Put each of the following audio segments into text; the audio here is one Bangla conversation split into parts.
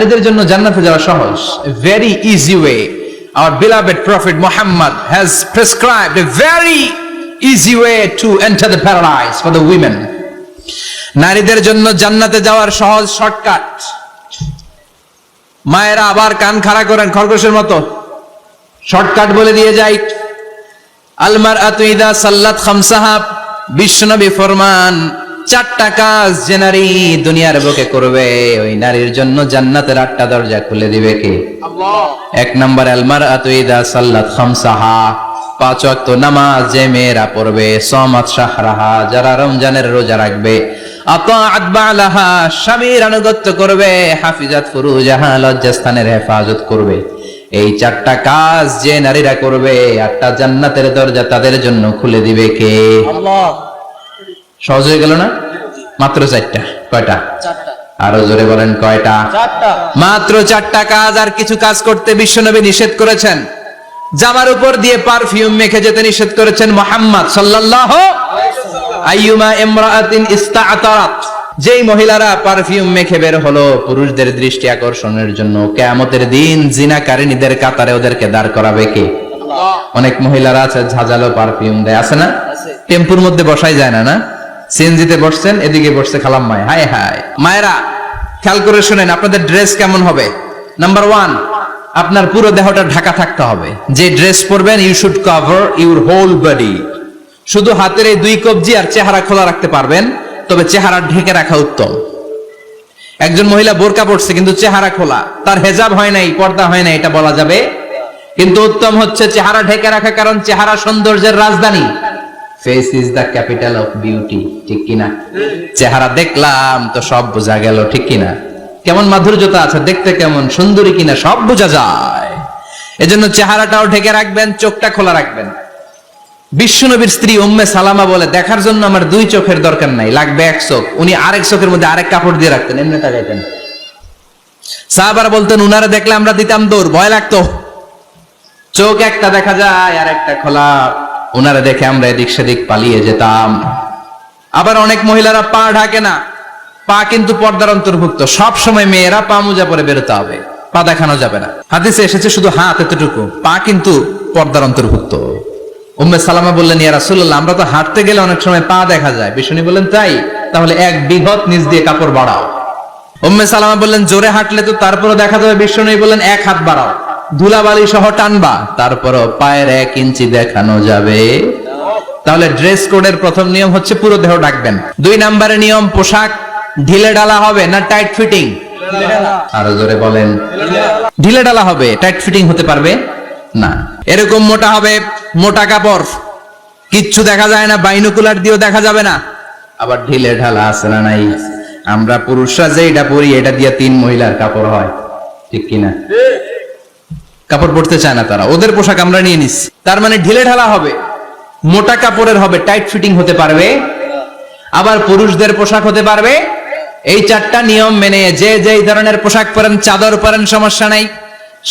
নারীদের জন্য জান্নাতে যাওয়া সহজ। Very easy way our beloved prophet muhammad has prescribed a very easy way to enter the paradise for the women. নারীদের জন্য জান্নাতে যাওয়ার সহজ শর্টকাট মায়েরা আবার কান খাড়া করেন খরগোশের মতো। শর্টকাট বলে দিয়ে যাই আলমার আতুইদা সাল্লাত খামসাহা, বিশ্বনবী ফরমান চারটা কাজ যে নারী দুনিয়ার বুকে করবে ওই নারীর জন্য জান্নাতের আটটা দরজা খুলে দিবে কে? এক নম্বর আলমার আতুইদা সাল্লাত খামসাহা। পাঁচ ওয়াক্ত নামাজ যে মেয়েরা পড়বে সমাত শাহরাহা যারা রমজানের রোজা রাখবে। স্বামীর আনুগত্য করবে হাফিজাত ফুরুজাহা লজ্জাস্থানের হেফাজত করবে। এই চারটা কাজ যে নারীরা করবে আটটা জান্নাতের দরজা তাদের জন্য খুলে দিবে কে? সহজ হয়ে গেল না? মাত্র চারটা কয়টা? আরও জোরে বলেন কয়টা? মাত্র চারটা কাজ আর কিছু কাজ করতে বিশ্বনবী নিষেধ করেছেন। জামার উপর দিয়ে পারফিউম মেখে যেতে নিষেধ করেছেন মোহাম্মদ সাল্লাল্লাহু আইয়ুমা ইমরাআতিন ইস্তাআতারাত। যেই মহিলারা পারফিউম মেখে বের হলো পুরুষদের দৃষ্টি আকর্ষণের জন্য কেয়ামতের দিন জিনাকারিনীদের কাতারে ওদেরকে দাঁড় করাবে কে? অনেক মহিলারা আছে ঝাঁঝালো পারফিউম দেয় আছে না? টেম্পুর মধ্যে বসাই যায় না না? সিএনজিতে বসছেন, এদিকে বসছে খালাম মায় হায় হায়। মায়েরা, খেয়াল করে শুনেন, আপনাদের ড্রেস কেমন হবে? নাম্বার ওয়ান আপনার পুরো দেহটা ঢাকা থাকতে হবে। যে ড্রেস পরবেন you should cover your whole body শুধু হাতের এই দুই কবজি আর চেহারা খোলা রাখতে পারবেন, তবে চেহারা ঢেকে রাখা উত্তম। একজন মহিলা বোরকা পড়ছে কিন্তু চেহারা খোলা। তার হেজাব হয় নাই, পর্দা হয় না এটা বলা যাবে। কিন্তু উত্তম হচ্ছে চেহারা ঢেকে রাখা, কারণ চেহারা সৌন্দর্যের রাজধানী। Face is the capital of beauty ঠিক কিনা? চেহারা দেখলাম তো সব বোঝা গেল, ঠিক কিনা? কেমন মাধুর্যতা আছে, দেখতে কেমন সুন্দরী কিনা, সব বোঝা যায়। এজন্য চেহারাটাও ঢেকে রাখবেন, চোখটা খোলা রাখবেন। বিশ্বনবীর স্ত্রী উম্মে সালামা বলে, দেখার জন্য আমার দুই চোখের দরকার নাই, লাগবে এক চোখ। উনি আরেক চোখের মধ্যে আরেক কাপড় দিয়ে রাখতেন, এমনি তাকাইতেন। সাহাবারা বলতেন, উনারে দেখলে আমরা দিতাম দৌড়, ভয় লাগতো। চোখ একটা দেখা যায়, আর একটা খোলা। ওনারা দেখে আমরা এদিক সেদিক পালিয়ে যেতাম। আবার অনেক মহিলারা পা ঢাকে না। পা কিন্তু পর্দার অন্তর্ভুক্ত। সব সময় মেয়েরা পা মোজা পরে বেরোতে হবে। পা দেখানো যাবে না। হাদিসে এসেছে শুধু হাত এতটুকু। পা কিন্তু পর্দার অন্তর্ভুক্ত। উম্মে সালামা বললেন, ইয়া রাসূলুল্লাহ, আমরা তো হাঁটতে গেলে অনেক সময় পা দেখা যায়। বিষ্ণু বললেন, তাই? তাহলে এক বিঘত নিচ দিয়ে কাপড় বাড়াও। উম্মে সালামা বললেন, জোরে হাঁটলে তো তারপরে দেখা যাবে। বিষ্ণু বললেন, এক হাত বাড়াও। ধুলাবালি সহ টানবা, তারপরও পায়ের এক ইঞ্চি দেখানো যাবে। তাহলে ড্রেস কোডের প্রথম নিয়ম হচ্ছে পুরো দেহ ডাকবেন দুই নম্বরের নিয়ম, পোশাক, ঢিলে ডালা হবে না টাইট ফিটিং আরও জোরে বলেন। ঢিলে ডালা হবে টাইট ফিটিং হতে পারবে? না। এরকম মোটা হবে, মোটা কাপড়। কিচ্ছু দেখা যায় না, বাইনোকুলার দিয়েও দেখা যাবে না। আবার ঢিলে ঢালা আছে না নাই? আমরা পুরুষরা যে এটা পরি, এটা দিয়ে তিন মহিলার কাপড় হয়। ঠিক কিনা? কাপড় পরতে চায় না তারা। ওদের পোশাক আমরা নিয়ে নিচ্ছি। তার মানে ঢিলে ঢালা হবে মোটা কাপড়ের হবে টাইট ফিটিং হতে পারবে আবার পুরুষদের পোশাক হতে পারবে। এই চারটা নিয়ম মেনে যে যে ধরনের পোশাক পরেন চাদর পরেন সমস্যা নাই।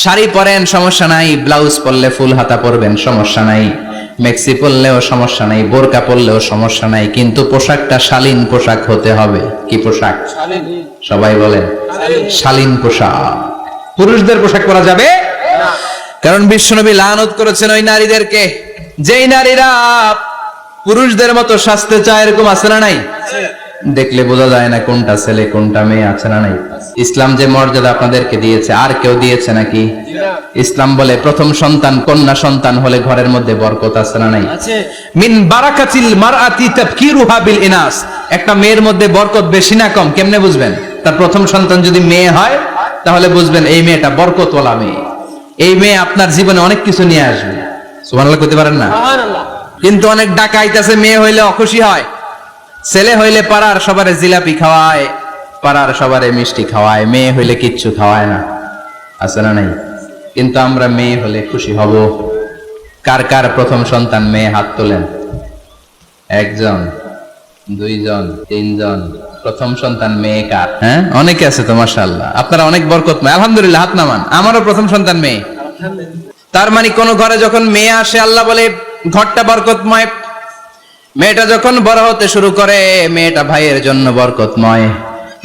শাড়ি পরেন সমস্যা নাই। ব্লাউজ পরলে ফুল হাতা পরবেন সমস্যা নাই। মেক্সি পরলেও সমস্যা নাই। বোরকা পরলেও সমস্যা নাই। কিন্তু পোশাকটা শালীন পোশাক হতে হবে। কি পোশাক? সবাই বলেন শালীন পোশাক। পুরুষদের পোশাক পরা যাবে কারণ বিশ্বনবী লানত করেছেন ওই নারীদেরকে। যেই নারীরা পুরুষদের মতো স্বাস্থ্য চায় এরকম আছে না নাই? দেখলে বোঝা যায় না কোনটা ছেলে কোনটা মেয়ে আছে না নাই। ইসলাম যে মর্যাদা আপনাদেরকে দিয়েছে আর কেউ দিয়েছে নাকি? ইসলাম বলে প্রথম সন্তান কন্যা সন্তান হলে ঘরের মধ্যে বরকত আছে না নাই? মিন বারাকাতিল মারআতি তাফকিরুহা বিল ইনাস। একটা মেয়ের মধ্যে বরকত বেশি না কম কেমনে বুঝবেন? তার প্রথম সন্তান যদি মেয়ে হয় তাহলে বুঝবেন এই মেয়েটা বরকতওয়ালা মেয়ে। এই মেয়ে আপনার জীবনে অনেক কিছু নিয়ে আসবে। সুবহানাল্লাহ করতে পারেন না? কিন্তু অনেক ডাকাইতেছে মেয়ে হইলে অখুশি হয়। ছেলে হইলে পাড়ার সবারে জিলাপি খাওয়ায় পাড়ার সবারে মিষ্টি খাওয়ায় মেয়ে হইলে কিচ্ছু খাওয়ায় না। আছে না নাই? কিন্তু আমরা মেয়ে হলে খুশি হব। কার কার প্রথম সন্তান মেয়ে হাত তোলেন? একজন দুইজন তিনজন প্রথম সন্তান মেয়ে কার? হ্যাঁ? অনেকে আছে তো, মাশাআল্লাহ। আপনারা অনেক বরকতময়। আলহামদুলিল্লাহ, হাত নামান। আমারও প্রথম সন্তান মেয়ে। তার মানে কোন ঘরে যখন মেয়ে আসে, আল্লাহ বলে, ঘরটা বরকতময়। মেয়েটা যখন বড় হতে শুরু করে, মেয়েটা ভাইয়ের জন্য বরকতময়।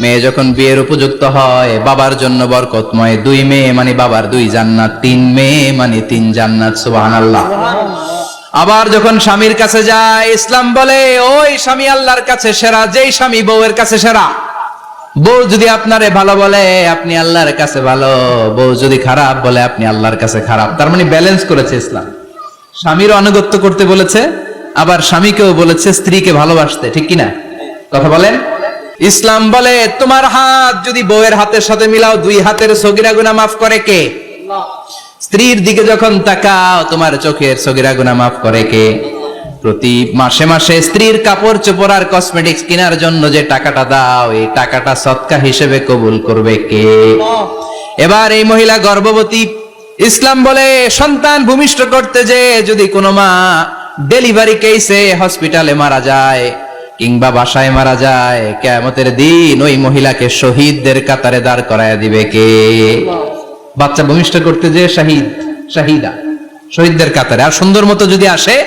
মেয়ে যখন বিয়ের উপযুক্ত হয়, বাবার জন্য বরকতময়। দুই মেয়ে মানে বাবার দুই জান্নাত, তিন মেয়ে মানে তিন জান্নাত, সুবহানাল্লাহ। আবার যখন স্বামীর কাছে যায়, ইসলাম বলে, ওই স্বামী আল্লাহর কাছে সেরা, যেই স্বামী বউয়ের কাছে সেরা। বউ যদি আপনারে ভালো বলে, আপনি আল্লাহর কাছে ভালো। বউ যদি খারাপ বলে, আপনি আল্লাহর কাছে খারাপ। তার মানে ব্যালেন্স করেছে ইসলাম। স্বামীর আনুগত্য করতে বলেছে, আবার স্বামীকেও বলেছে স্ত্রীকে ভালোবাসতে। ঠিক কিনা? কথা বলেন? ইসলাম বলে, তোমার হাত যদি বউয়ের হাতের সাথে মিলাও, দুই হাতের সগিরা গুনা মাফ করে কে? স্ত্রীর দিকে যখন তাকাও, তোমার চোখের সগিরা গুনা মাফ করে কে? প্রতি মাসে মাসে স্ত্রীর কাপড় চোপড় আর কসমেটিক্স কেনার জন্য যে টাকাটা দাও, এই টাকাটা সৎকা হিসেবে কবুল করবে কে? এবার এই মহিলা গর্ভবতী, ইসলাম বলে, সন্তান ভূমিষ্ঠ করতে যে যদি কোনো মা ডেলিভারি কেসে হসপিটালে মারা যায়, কিংবা বাসায় মারা যায় কেমতের দিন ওই মহিলাকে শহীদদের কাতারে দাঁড় করায় দিবে কে? বাচ্চা ভূমিষ্ঠ করতে যে শাহিদ, শাহিদা, শহীদদের কাতারে। আর সুন্দর মতো যদি আসে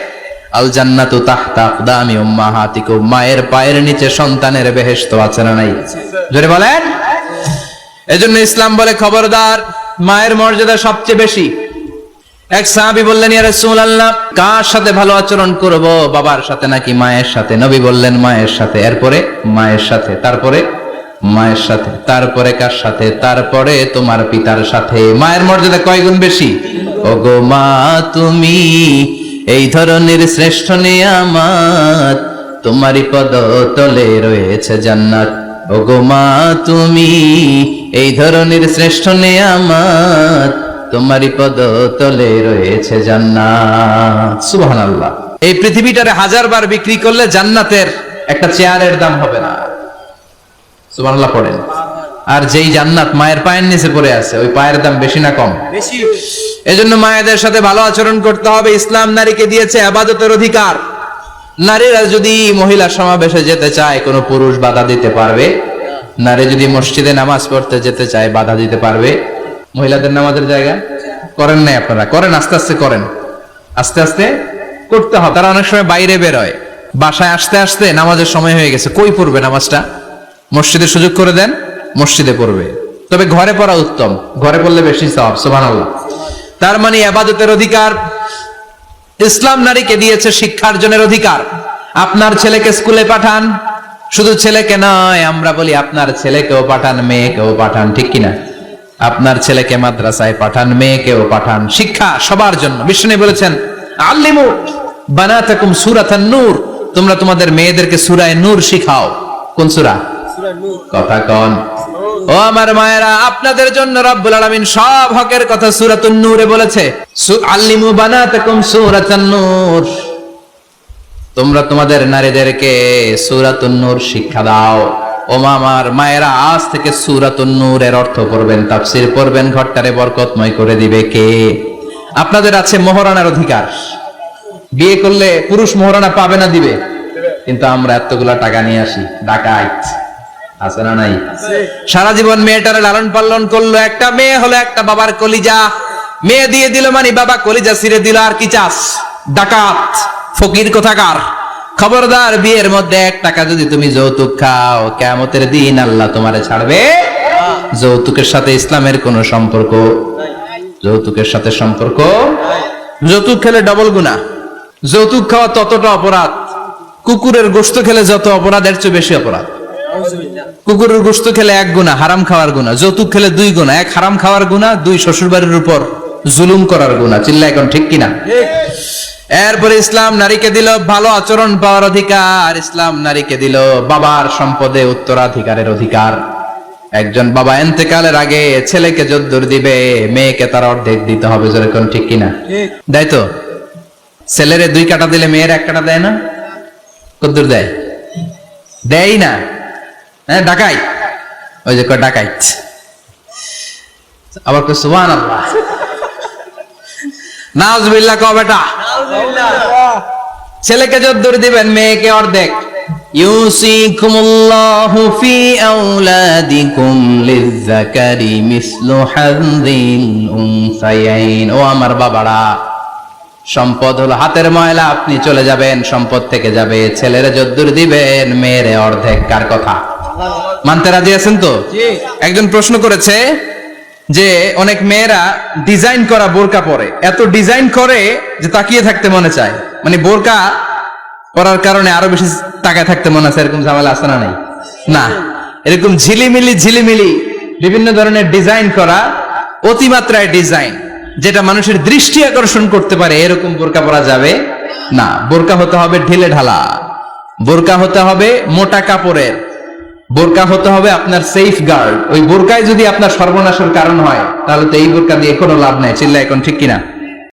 আল জান্নাতু তাহতা আকদামি উম্মাহাতিকুম, মায়ের পায়ের নিচে সন্তানের বেহেশত আছে না নাই? জোরে বলেন? এজন্য ইসলাম বলে খবরদার, মায়ের মর্যাদা সবচেয়ে বেশি। এক সাহাবী বললেন, ইয়া রাসূলুল্লাহ, কার সাথে ভালো আচরণ করব? বাবার সাথে নাকি মায়ের সাথে? নবী বললেন, মায়ের সাথে। এরপরে, মায়ের সাথে। তারপরে মায়ের সাথে, তারপরে কার সাথে? তারপরে তোমার পিতার সাথে। মায়ের মর্যাদা কয় গুণ বেশি? ওগো মা, তুমি এই ধরনের শ্রেষ্ঠ নিয়ামত তোমারই পদ তলে রয়েছে জান্নাত। ওগো মা, তুমি এই ধরনের শ্রেষ্ঠ নিয়ামত তোমারই পদ তলে রয়েছে জান্নাত। সুবহানাল্লাহ। এই পৃথিবীটারে হাজার বার বিক্রি করলে জান্নাতের একটা চেয়ারের দাম হবে না। সুবহানাল্লাহ পড়েন। আর যেই জান্নাত মায়ের পায়ের নিচে পড়ে আছে ওই পায়ের দাম বেশি না কম? এজন্য মায়েদের সাথে ভালো আচরণ করতে হবে। ইসলাম নারীকে দিয়েছে আবাদতের অধিকার। নারীরা যদি মহিলা সমাবেশে যেতে চায় কোনো পুরুষ বাধা দিতে পারবে। নারী যদি মসজিদে নামাজ পড়তে যেতে চায় বাধা দিতে পারবে। মহিলাদের নামাজের জায়গা? করেন নাই আপনারা? করেন আস্তে আস্তে করেন। আস্তে আস্তে করতে হবে তারা অনেক সময় বাইরে বেরোয়। বাসায় আসতে আসতে নামাজের সময় হয়ে গেছে। কই পড়বে নামাজটা? মসজিদে সুযোগ করে দেন, মসজিদে পড়বে। তবে ঘরে পড়া উত্তম। ঘরে পড়লে বেশি সব সুবহানাল্লাহ। তার মানে আবাদতের অধিকার, ইসলাম নারীকে দিয়েছে শিক্ষার্জনের অধিকার। আপনার ছেলেকে স্কুলে পাঠান, শুধু ছেলেকে নয়, আমরা বলি আপনার ছেলেকেও পাঠান, মেয়েকেও পাঠান, ঠিক কিনা? আপনার ছেলেকে মাদ্রাসায় পাঠান, মেয়েকেও পাঠান, শিক্ষা সবার জন্য। বিষ্ণু বলেছেন, আল্লিমু বানাতাকুম সূরাতান নূর। তোমরা তোমাদের মেয়েদেরকে সূরায়ে নূর শিখাও। কোন সূরা? কথা কন। ও আমার মায়েরা, আপনাদের জন্য রব্বুল আলামিন সব হকের কথা সূরাতুন নূরে বলেছে। আল্লিমু বানাতাকুম সূরাতান নূর। তোমরা তোমাদের নারীদেরকে সূরাতুন নূর শিক্ষা দাও। ও আমার মায়েরা, আজ থেকে সূরাতুন নূরের অর্থ পড়বেন, তাফসীর পড়বেন, ঘরটারে বরকতময় করে দিবে কে? আপনাদের আছে মোহরানার অধিকার। বিয়ে করলে পুরুষ মোহরানা পাবে না দিবে। কিন্তু আমরা এতগুলা টাকা নিয়ে আসি, ডাকাইত। আছে না নাই? সারা জীবন মেয়েটারে লালন পালন করল একটা মেয়ে হলো একটা বাবার কলিজা। মেয়ে দিয়ে দিল মানে বাবা কলিজা ছিঁড়ে দিল আর কি চাস? ডাকাত ফকির কোথাকার? খবরদার বিয়ের মধ্যে এক টাকা যদি তুমি যৌতুক খাও কেমতের দিন আল্লাহ তোমারে ছাড়বে। যৌতুকের সাথে ইসলামের কোনো সম্পর্ক? যৌতুকের সাথে সম্পর্ক? যৌতুক খেলে ডবল গুণা যৌতুক খাওয়া ততটা অপরাধ। কুকুরের গোস্ত খেলে যত অপরাধ এর চেয়ে বেশি অপরাধ। কুকুরের গোস্ত খেলে এক গুণা হারাম খাওয়ার গুণা যৌতুক খেলে দুই গুণা এক হারাম খাওয়ার গুণা দুই শ্বশুর বাড়ির উপর জুলুম করার গুণা। চিল্লা এখন ঠিক কিনা এরপরে ইসলাম নারীকে দিল ভালো আচরণ পাওয়ার অধিকার ইসলাম নারীকে দিল বাবার সম্পদে উত্তরাধিকারের অধিকার। একজন বাবা এন্তেকালের আগে ছেলেকে যদ্দুর দিবে মেয়েকে তার অর্ধেক দিতে হবে যেরকম ঠিক কিনা দেয় তো? ছেলেরে দুই কাটা দিলে মেয়ের এক কাটা দেয় না? কদ্দুর দেয়? দেয় না। হ্যাঁ ডাকাই। ওই যে কয় ডাকাইত আবার কই সুবহান আল্লাহ নাউজুবিল্লাহ, কও বেটা। ছেলেকে যদ্দুর দিবেন, মেয়েকে অর্ধেক। ইউসিকুমুল্লাহু ফি আওলাদিকুম লিযযাকারি মিসলু হাযিল উনসায়াইন। ও আমার বাবারা, সম্পদ হলো হাতের ময়লা, আপনি চলে যাবেন, সম্পদ থেকে যাবে। ছেলেরা যদ্দুর দিবেন, মেয়েরে অর্ধেক। কার কথা? মানতে রাজি আছেন তো? একজন প্রশ্ন করেছে যে অনেক মেয়েরা ডিজাইন করা বোরকা পরে। এত ডিজাইন করে যে তাকিয়ে থাকতে মনে চায়। মানে বোরকা পরার কারণে আরও বেশি তাকায় থাকতে মনে আছে এরকম ঝামেলা আছে না নাই? না। এরকম ঝিলিমিলি ঝিলিমিলি বিভিন্ন ধরনের ডিজাইন করা অতিমাত্রায় ডিজাইন যেটা মানুষের দৃষ্টি আকর্ষণ করতে পারে এরকম বোরকা পরা যাবে না। বোরকা হতে হবে ঢিলে ঢালা। বোরকা হতে হবে মোটা কাপড়ের। বোরকা হতে হবে আপনার সেফ গার্ড ওই বোরকায় যদি আপনার সর্বনাশের কারণ হয়, তাহলে তো এই বোরকা দিয়ে কোনো লাভ নাই। চিল্লা এখন ঠিক কিনা?